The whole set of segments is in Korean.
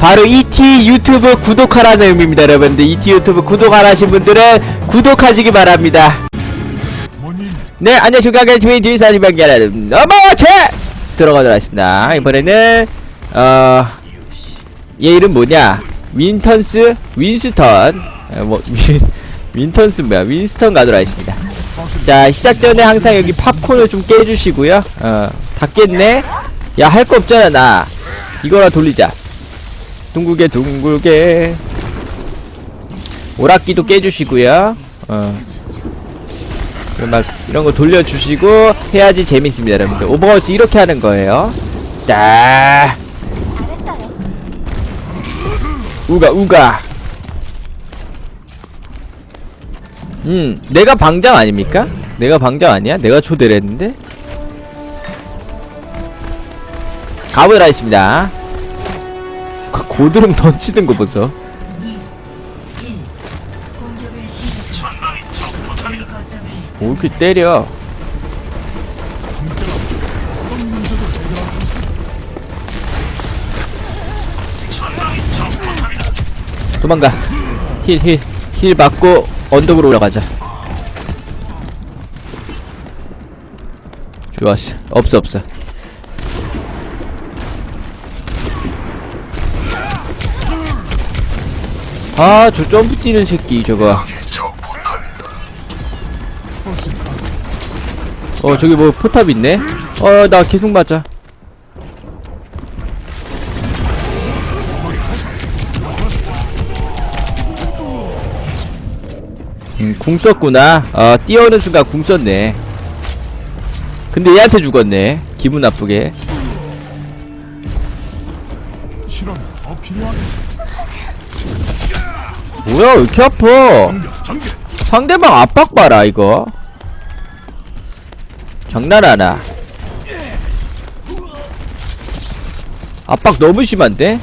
바로 ET 유튜브 구독하라는 의미입니다 여러분들. ET 유튜브 구독 안 하신 분들은 구독하시기 바랍니다. 네 안녕하십니까. 주인 주인사님 반가라는 어머체 들어가도록 하겠습니다. 이번에는 어 얘 이름 뭐냐? 윈턴스 윈스턴. 어, 뭐 윈, 윈턴스 뭐야? 윈스턴 가도록 하겠습니다. 자 시작 전에 항상 여기 팝콘을 좀 깨주시고요. 어다 깼네. 야 할 거 없잖아 나 이거라 돌리자. 둥글게 둥글게. 오락기도 깨주시고요. 어. 막 이런 거 돌려주시고 해야지 재밌습니다 여러분들. 오버워치 이렇게 하는 거예요. 딱 우가 우가. 음 내가 방장 아닙니까? 내가 방장 아니야? 내가 초대를 했는데 가보도록 하겠습니다. 그 고드름 던지는 거 보소. 뭐 이렇게 때려. 도망가. 힐 힐 힐 받고 언덕으로 올라가자. 좋았어. 없어 없어 아 저 점프 뛰는 새끼 저거 어 저기 뭐 포탑 있네 어 나 계속 맞아 음, 궁 썼구나. 어, 뛰어오는 순간 궁 썼네. 근데 얘한테 죽었네. 기분 나쁘게. 실험 더 필요하네. 뭐야, 왜 이렇게 아파? 상대방 압박 봐라, 이거. 장난하나. 압박 너무 심한데?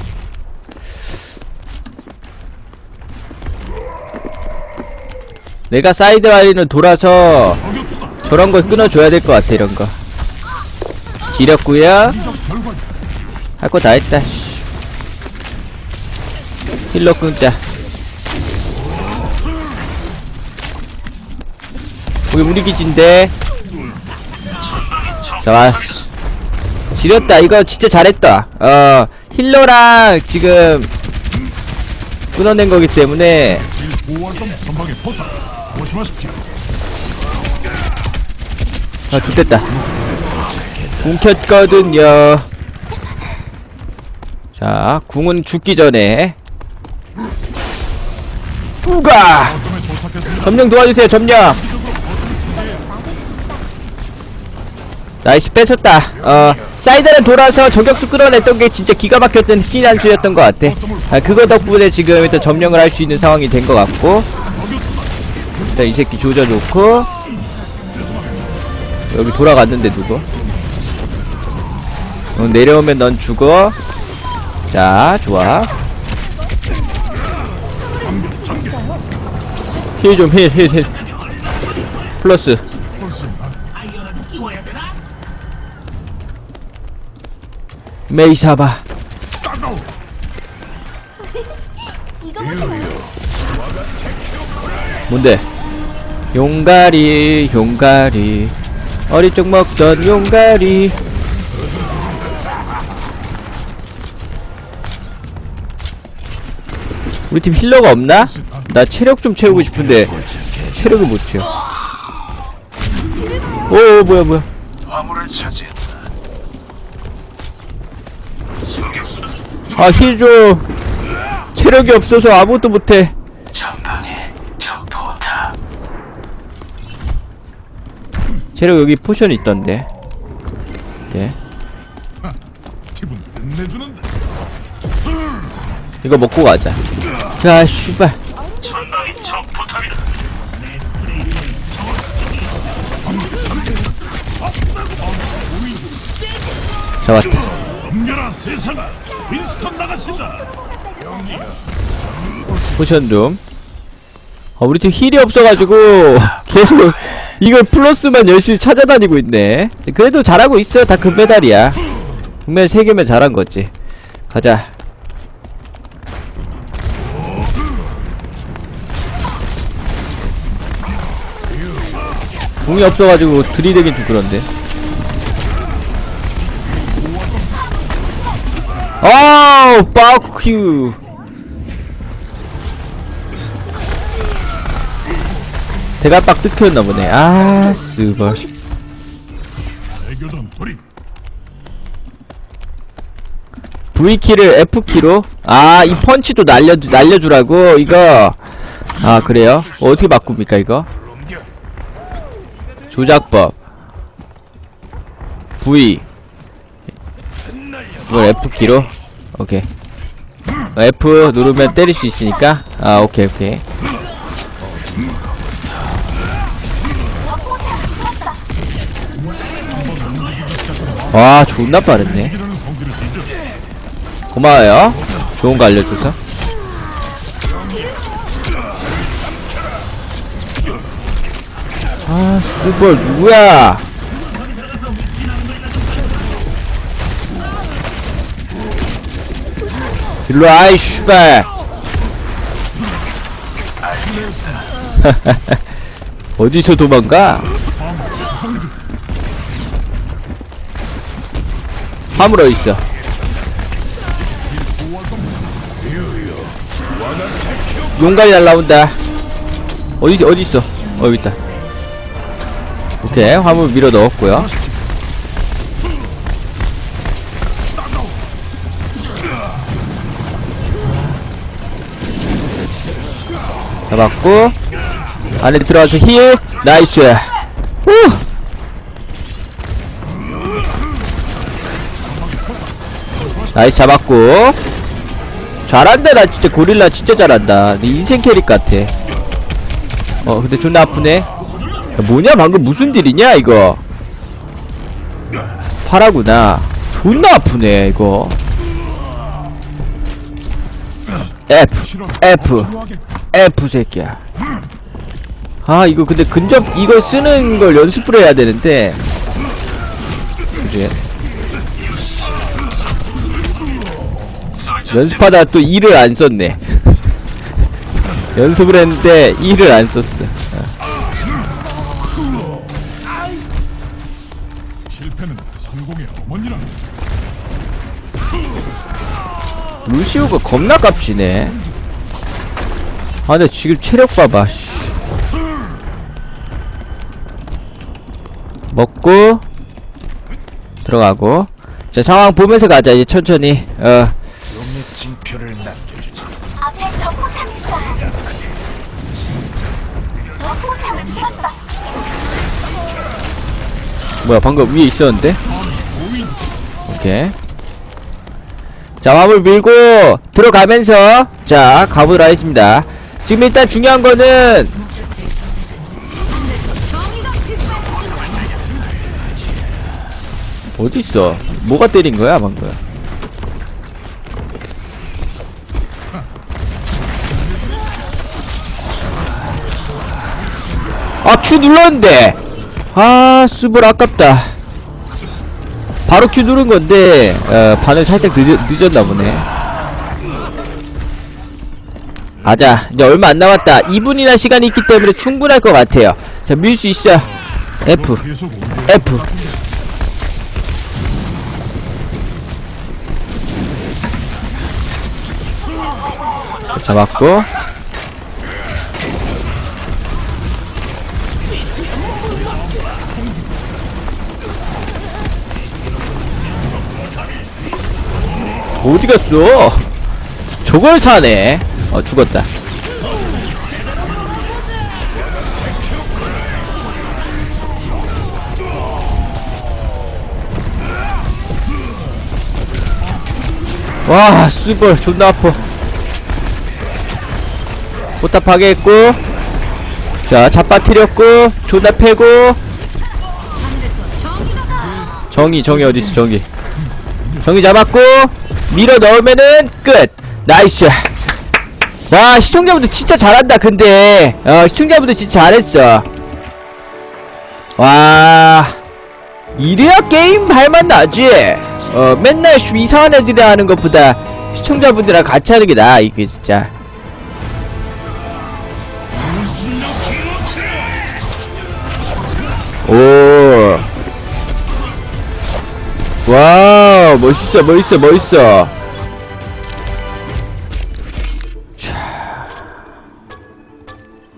내가 사이드 와리는 돌아서. 저런 걸 끊어줘야 될 것 같아 이런 거 지렸구요. 할 거 다 했다 씨. 힐러 끊자 우리 우리 기지인데. 좋았어 지렸다. 이거 진짜 잘했다. 어 힐러랑 지금 끊어낸 거기 때문에. 아 좋됐다. 궁켰거든요. 자 궁은 죽기 전에. 우가. 점령 도와주세요 점령 나이스 뺏었다. 어 사이드는 돌아서 저격수 끌어냈던 게 진짜 기가 막혔던 신한수였던 것 같아. 아, 그거 덕분에 지금 일단 점령을 할 수 있는 상황이 된 것 같고. 일단 이 새끼 조져놓고. 여기 돌아갔는데 누구? 어, 내려오면 넌 죽어. 자 좋아. 힐 좀 힐힐 힐. 플러스 메이 사바 따가워. 뭔데? 용가리 용가리 어릴 적 먹던 용가리 우리 팀 힐러가 없나? 나 체력 좀 채우고 싶은데 체력을 못 채워 오 뭐야 뭐야 화물을 차지했다. 아 힐줘 체력이 없어서 아무것도 못해 전방에 적 포탑. 체력 여기 포션 있던데 예 기분 끝내주는데. 이거 먹고 가자 자 슈발 전방에 적 포탑이다. 잡았다 엄결한 세상아. 윈스턴 나가신다. 포션 좀. 아, 우리 팀 힐이 없어가지고 계속 이걸 플러스만 열심히 찾아다니고 있네. 그래도 잘하고 있어 다 금메달이야. 금메달 3개면 잘한 거지. 가자. 궁이 없어가지고 들이대긴 좀 그런데 아우 빠큐 대가 빡 뜯겼나 보네. 아 스벌. V키를 F키로? 아 이 펀치도 날려 날려주라고 이거. 아 그래요? 어, 어떻게 바꿉니까 이거. 조작법. V 이걸 F키로? 오케이. 어, F 누르면 때릴 수 있으니까? 아 오케이 오케이. 와 존나 빠르네. 고마워요. 좋은 거 알려줘서. 아 스볼 누구야 일로와 아이 슈발. 어디서 도망가? 수성주. 화물 어딨어. 용갈이 날라온다. 어디 어디 있어? 어 여기 있다. 오케이 화물 밀어 넣었고요 잡았고 안에 들어가서 힐. 나이스. 후! 나이스 잡았고. 잘한다 나 진짜 고릴라 진짜 잘한다. 내 인생 캐릭 같아. 어 근데 존나 아프네. 야, 뭐냐 방금 무슨 딜이냐 이거? 파라구나. 존나 아프네 이거 F. F. F 새끼야. 아 이거 근데 근접 이걸 쓰는 걸 연습을 해야 되는데. 그지 연습하다 또 이를 안 썼네. 연습을 했는데 이를 안 썼어. 루시우가 겁나 깝치네. 아, 근데 지금 체력 봐봐. 씨. 먹고 들어가고. 자 상황 보면서 가자 이제 천천히. 어. 뭐야 방금 위에 있었는데? 오케이 자 화물 밀고 들어가면서 자 가보도록 하겠습니다. 지금 일단 중요한 거는 어딨어? 뭐가 때린 거야 방금? 아 Q 눌렀는데. 아 수불 아깝다 바로 Q 누른 건데 어, 반응 살짝 늦, 늦었나 보네. 가자. 이제 얼마 안 남았다. 2분이나 시간이 있기 때문에 충분할 것 같아요. 자 밀 수 있어. F. F. 잡았고 어디 갔어? 저걸 사네. 어 죽었다. 와, 수벌 존나 아파. 포탑 파괴했고, 자, 잡아뜨렸고, 존나 패고, 정이, 정이 어딨어, 정이. 정이 잡았고, 밀어 넣으면은 끝! 나이스! 와, 시청자분들 진짜 잘한다, 근데. 어, 시청자분들 진짜 잘했어. 와, 이래야 게임 할맛 나지 어 맨날 이상한 애들이 하는 것보다 시청자분들이랑 같이 하는 게 나아 이게 진짜 오. 와, 멋있어, 멋있어, 멋있어. 자.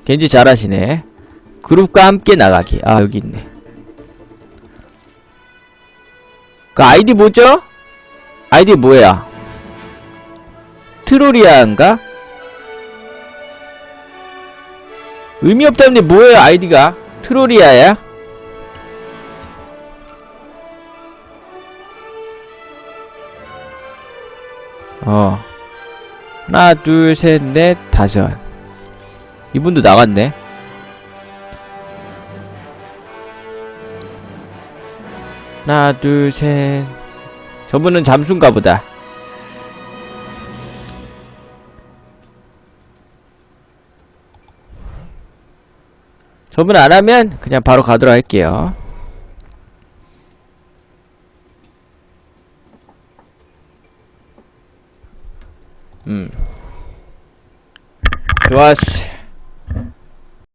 겐지 잘하시네. 그룹과 함께 나가기. 아, 여기 있네. 그 아이디 뭐죠? 아이디 뭐야? 트로리아인가? 의미 없다는데 뭐예요, 아이디가? 트로리아야? 어. 하나, 둘, 셋, 넷, 다섯. 이분도 나갔네. 하나, 둘, 셋. 저분은 잠수인가 보다. 저분 안 하면 그냥 바로 가도록 할게요. 음. 좋았어.